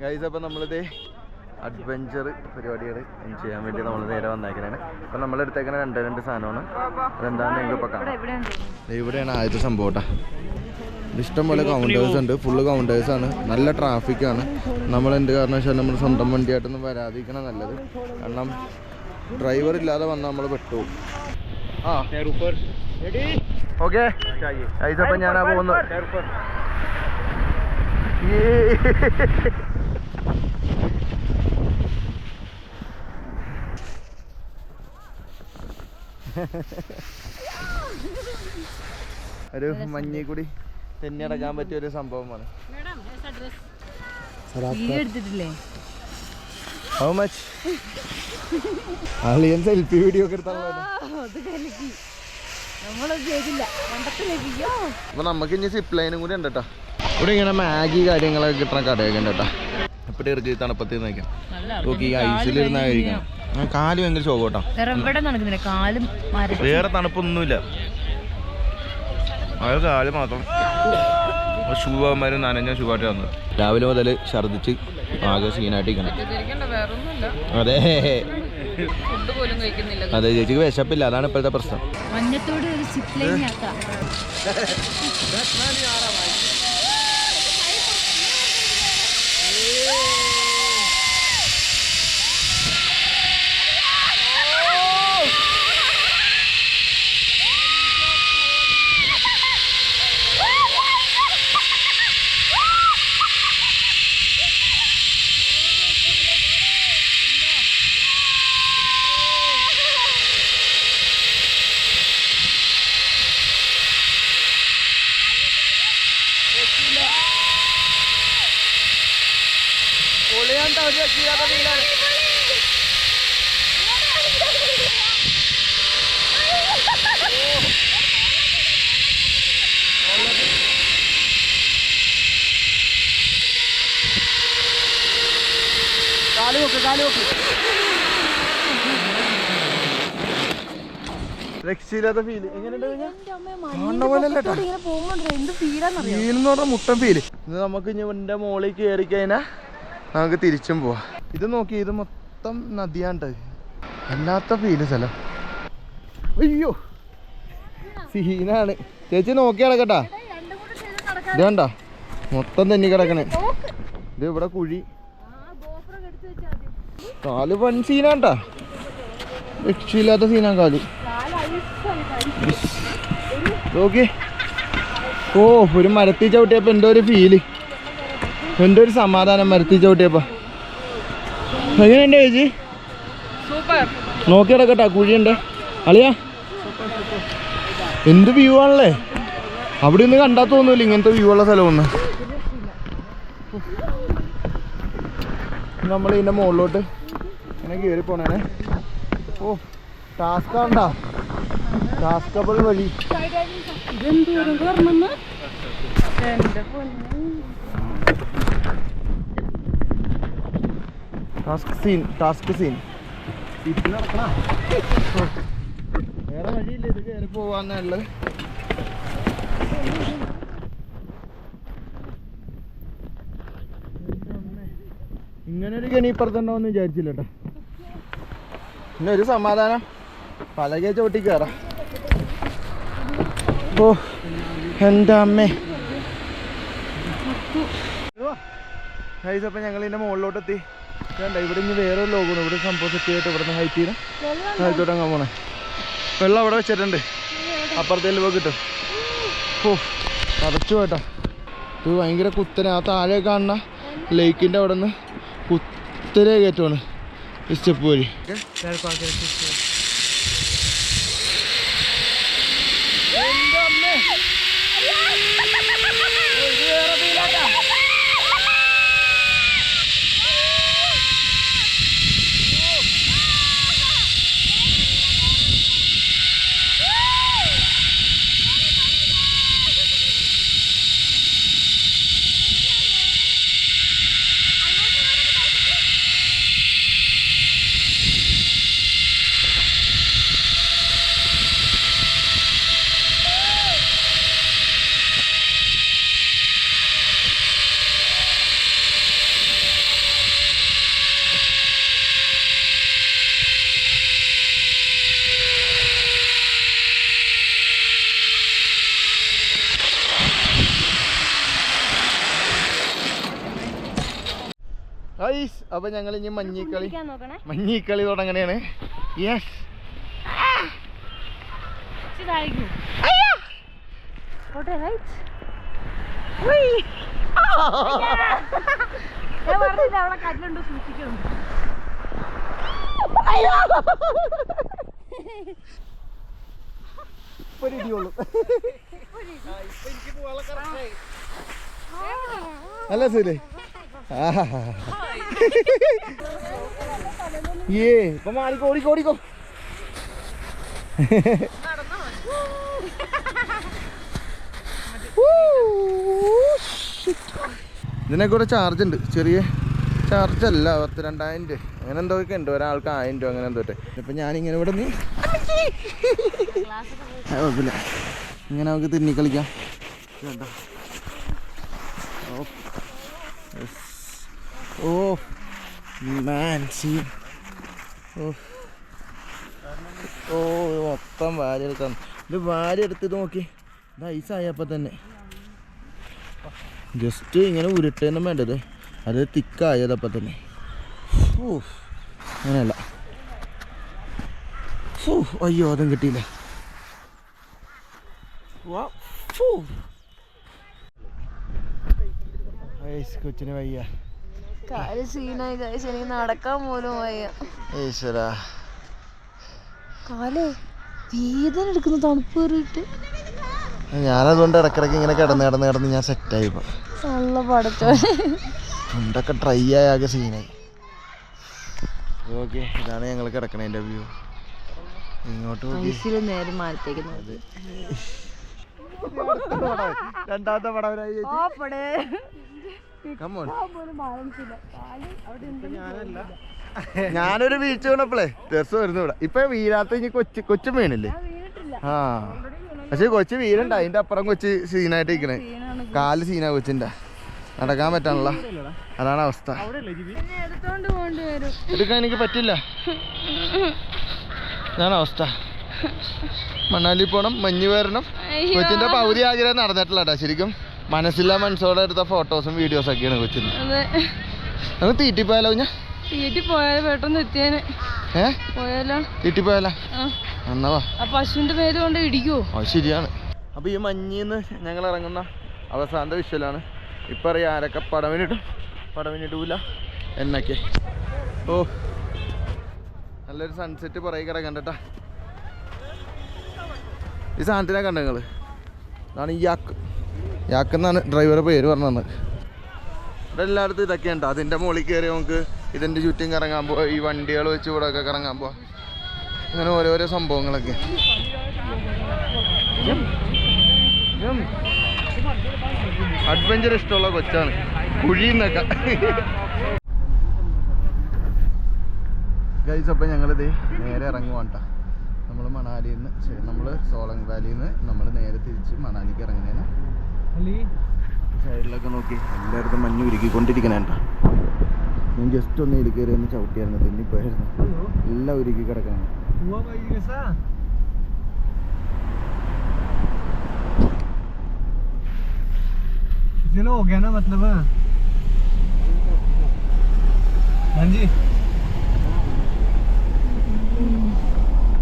Guys അപ്പം നമ്മളിത് adventure പരിപാടികൾ ചെയ്യാൻ വേണ്ടി നമ്മൾ നേരെ വന്നേക്കണേ അപ്പം നമ്മൾ എടുത്തേക്കണ രണ്ട് രണ്ട് സാധനമാണ്. അതെന്താണെന്ന് നിങ്ങൾക്ക് ഇപ്പം കാണാം ദേ ഇവിടെയാണ് ആദ്യത്തെ സംഭവം കേട്ടോ ഇഷ്ടംപോലെ കൗണ്ടേഴ്സ് ഉണ്ട്. ഫുള്ള് കൗണ്ടേഴ്സ് ആണ്. നല്ല ട്രാഫിക് ആണ്. നമ്മൾ എന്ത് കാരണവശാലും നമ്മൾ സ്വന്തം വണ്ടിയായിട്ടൊന്നും വരാതിരിക്കണം നല്ലത്. കാരണം ഡ്രൈവർ ഇല്ലാതെ വന്നാൽ നമ്മൾ പെട്ടു ആ. ഓക്കെ അപ്പം ഞാനാ പോകുന്നത്. ഒരു മഞ്ഞി കൂടി തെന്നിയടക്കാൻ പറ്റിയ ഒരു സംഭവമാണ്. ഹൗ മച്ച് അളിയൻ സെൽഫി വീഡിയോ ഒക്കെ അപ്പൊ നമുക്ക് ഇനി സിപ്പ് ലൈനും കൂടി ഉണ്ട് കേട്ടോ ഇവിടെ ഇങ്ങനെ മാഗി കാര്യങ്ങളൊക്കെ കിട്ടണ കടയൊക്കെ ഉണ്ട് കേട്ടോ എപ്പോഴും ഇറക്കി തണുപ്പത്തിൽ നിൽക്കാം നോക്കി ഈ ഐസിലിരുന്ന കാൽ ഭയങ്കര ശോകോട്ടോ എവിടെ നടക്കുന്നില്ല കാലും മരം വേറെ തണുപ്പൊന്നുമില്ല. അത് കാൽ മാത്രം. ശുഭമാരും നനഞ്ഞ ഷൂ ആയിട്ട് വന്നത്. രാവിലെ മുതൽ ഛർദിച്ച് ആകെ സീനായിട്ടിരിക്കണം അതെ. ഫുഡ് പോലും കഴിക്കുന്നില്ല. അതെ ചേച്ചിക്ക് വിശപ്പില്ല. അതാണ് ഇപ്പോഴത്തെ പ്രശ്നം. മഞ്ഞത്തോട് ഒരു ആക്കാം രക്ഷയില്ലാത്ത ഫീൽ എങ്ങനെയുണ്ട് മുട്ടൻ ഫീൽ ഇത് നമുക്ക് ഇനി എന്റെ മോളിൽ കയറി കഴിഞ്ഞാൽ നമുക്ക് തിരിച്ചും പോവാം. ഇത് നോക്കി ഇത് മൊത്തം നദിയാണ്ട്. അല്ലാത്ത ഫീൽ സ്ഥലം. അയ്യോ സീനാണ്. ചേച്ചി നോക്കി കിടക്കട്ടാ ഇത് കണ്ട മൊത്തം തന്നെ കിടക്കണേ. ഇത് ഇവിടെ കുഴി. കാൽ വൺ സീനാണ്ടാ. രക്ഷയില്ലാത്ത സീനാ കാൽ. നോക്കി. ഓ ഒരു മരത്തിൽ ചവിട്ടിയപ്പോ എന്തോ ഒരു ഫീൽ എന്തോ ഒരു സമാധാനം മരത്തി ചവിട്ടിയപ്പോ എങ്ങനെയുണ്ട് ചേച്ചി? നോക്കി കിടക്കട്ടാ കുഴിയുണ്ട്. അളിയാ. എന്ത് വ്യൂ ആണല്ലേ? അവിടെ ഒന്ന് കണ്ടാ തോന്നൂല ഇങ്ങനത്തെ വ്യൂ ഉള്ള സ്ഥലമൊന്ന്. നമ്മൾ ഇതിന്റെ മുകളിലോട്ട് ഇങ്ങനെ കയറി പോണേ ഓ ടാസ്ക് ആണ്ടാ. ടാസ്കബിൾ വഴി. ടാസ്ക് സീൻ ടാസ്ക് സീൻ വേറെ വഴിയില്ല ഇത് കയറി പോവാന്നുള്ളത് ഇങ്ങനെ ഒരു കെണി ഇപ്പുറത്തുണ്ടോന്ന് വിചാരിച്ചില്ല കേട്ടോ പിന്നെ ഒരു സമാധാനം. പലകെ ചോട്ടി കയറാം ഓ എന്റെ അമ്മേ? ഗൈസ് അപ്പോൾ ഞങ്ങൾ ഇതിന്റെ മുകളിലോട്ട് എത്തി വേണ്ട ഇവിടെ ഇനി വേറൊരു ലോകമാണ് ഇവിടെ സംഭവം സെറ്റ് ചെയ്തിട്ട് ഇവിടെ നിന്ന് ഹൈറ്റ് ചെയ്ത് ഹൈറ്റോട്ട് അങ്ങ് പോണേ. വെള്ളം അവിടെ വെച്ചിട്ടുണ്ട്. അപ്പുറത്തേൽ പോയി കിട്ടും. ഓ അടച്ചു പോയിട്ടാ ഇത് ഭയങ്കര കുത്തനെ. ആ താഴെ കാണുന്ന ലേക്കിന്റെ അവിടെ നിന്ന് കുത്തനെ കയറ്റമാണ് സ്റ്റെപ്പ് വഴി. ഓക്കെ ഗൈസ് അപ്പൊ ഞങ്ങൾ ഇനി മഞ്ഞിക്കളി മഞ്ഞിക്കളി തുടങ്ങണേണ്. യെസ് കല്ലുണ്ട് സൂക്ഷിക്കുന്നുണ്ട് നല്ല സുലേ ഏ ഇപ്പം മാറിക്കോ ഓടിക്കോ ഓടിക്കോ. ഇതിനെ കൂടെ ചാർജ് ഉണ്ട്. ചെറിയ ചാർജ് അല്ല പത്ത് രണ്ടായിരം രൂപ. അങ്ങനെ എന്തോ ഒക്കെ ഉണ്ട്. ഒരാൾക്ക് ആയിരം രൂപ അങ്ങനെ എന്തോ ഇപ്പൊ ഞാനിങ്ങനെ ഇവിടെ നീ കുഴപ്പമില്ല. ഇങ്ങനെ നമുക്ക് തിന്നി കളിക്കാം. ഇത് കണ്ടോ ഓ Yes. ഓ മാൻ സീ ഓ ഓ മൊത്തം വാരി എടുക്കാൻ ഇത് വാരി എടുത്ത് നോക്കി. ഇത് ഐസായപ്പോൾ തന്നെ. ജസ്റ്റ് ഇങ്ങനെ ഉരുട്ടൊന്നും വേണ്ടത്. അത് തിക്കായതപ്പോൾ തന്നെ. ഓ അങ്ങനെയല്ല. ഫൂ, അയ്യോ അതും കിട്ടിയില്ല. ഫൂ. ഏയ്സ്, കൊച്ചിന് വയ്യ. കാൽ സീനായി കഴിച്ച് എനിക്ക് നടക്കാൻ പോലും വയ്യ. ഈശ്വരാ. കാലേ വേദന എടുക്കുന്നു തണുപ്പ് കയറിയിട്ട്. ഞാനതുകൊണ്ട് ഇടക്കിടക്ക് ഇങ്ങനെ കിടന്ന് കിടന്ന് കിടന്ന് ഞാൻ സെറ്റ് ആയി നല്ല പടച്ചോ മുണ്ടൊക്കെ ഡ്രൈ ആയി ആകെ സീനായി ഓക്കെ ഇതാണ് ഞങ്ങൾ കിടക്കണതിന്റെ വ്യൂ ഇങ്ങോട്ട് രണ്ടാമത്തെ പടവരായി ഞാനൊരു വീഴ്ച വീണപ്പോളേ രസം വരുന്നു ഇവിടെ. ഇപ്പൊ വീഴാത്ത ഇനി കൊച്ചു കൊച്ചു വീണില്ലേ? ആ. പക്ഷെ കൊച്ചു വീരണ്ട അതിന്റെ അപ്പുറം കൊച്ചു സീനായിട്ട് ഇരിക്കണേ കാൽ സീനാ കൊച്ചിന്റെ. നടക്കാൻ പറ്റാനുള്ള അതാണ് അവസ്ഥ. എടുക്കാൻ എനിക്ക് പറ്റില്ല. അതാണ് അവസ്ഥ. മണാലി പോണം മഞ്ഞ് വരണം. കൊച്ചിന്റെ പകുതി ആഗ്രഹം നടന്നിട്ടില്ല ശരിക്കും. മനസ്സില്ല മനസ്സോടെ എടുത്ത ഫോട്ടോസും വീഡിയോസും ഒക്കെയാണ് കൊച്ചിന്. നമുക്ക് തീറ്റിപ്പോയാലോ കുഞ്ഞ? വീട്ടിൽ പോയാൽ പെട്ടെന്ന് എത്തിയേനെ. ഏ? പോയാലോ? തീറ്റിപ്പോയാലോ എന്നാ വാ. ആ പശുവിന്റെ പേര് കൊണ്ട് ഇടിക്കുവോ? അത് ശരിയാണ്. അപ്പോൾ ഈ മഞ്ഞിന്ന് ഞങ്ങൾ ഇറങ്ങുന്ന അവസാനത്തെ വിഷ്വലാണ് ഇപ്പം അറിയാം ആരൊക്കെ പടവിനിടും പടവിനിടൂല എന്നൊക്കെ. ഓ. നല്ലൊരു സൺസെറ്റ് പുറകെ കിടക്കണ്ടട്ടാ ഈ സാധനത്തിനെ കണ്ട നിങ്ങൾ അതാണ് ഈ യാക്ക് യാക്ക് എന്നാണ് ഡ്രൈവറെ പേര് പറഞ്ഞത്. ഇവിടെ എല്ലായിടത്തും ഇതൊക്കെ ഉണ്ട്. അതിന്റെ മുകളിൽ കയറി നമുക്ക് ഇതിന്റെ ചുറ്റും കറങ്ങാൻ പോവാം. ഈ വണ്ടികൾ വെച്ച് ഇവിടെ ഒക്കെ കറങ്ങാൻ പോവാം. അങ്ങനെ ഓരോരോ സംഭവങ്ങളൊക്കെ. അഡ്വഞ്ചർ ഇഷ്ടമുള്ള കൊച്ചാണ്. കുഴിന്നൊക്കെ ഗൈസ് അപ്പം ഞങ്ങളിത് നേരെ ഇറങ്ങുവാണ് ട്ടാ. നമ്മൾ മണാലിയിൽ നിന്ന് നമ്മൾ സോളങ് വാലിയിൽ നിന്ന് നമ്മൾ നേരെ തിരിച്ച് മണാലിക്ക് ഇറങ്ങുന്നതിന് സൈഡിലൊക്കെ നോക്കി എല്ലായിടത്തും മഞ്ഞ് ഉരുക്കിക്കൊണ്ടിരിക്കണേണ്ട ഞാൻ ജസ്റ്റ് ഒന്ന് ഇതിൽ കയറി ഒന്ന് ചവിട്ടിയായിരുന്നു തെന്നിപ്പോയായിരുന്നു എല്ലാം ഉരുക്കി കിടക്കാണ് चलो हो गया ना मतलब हाँ जी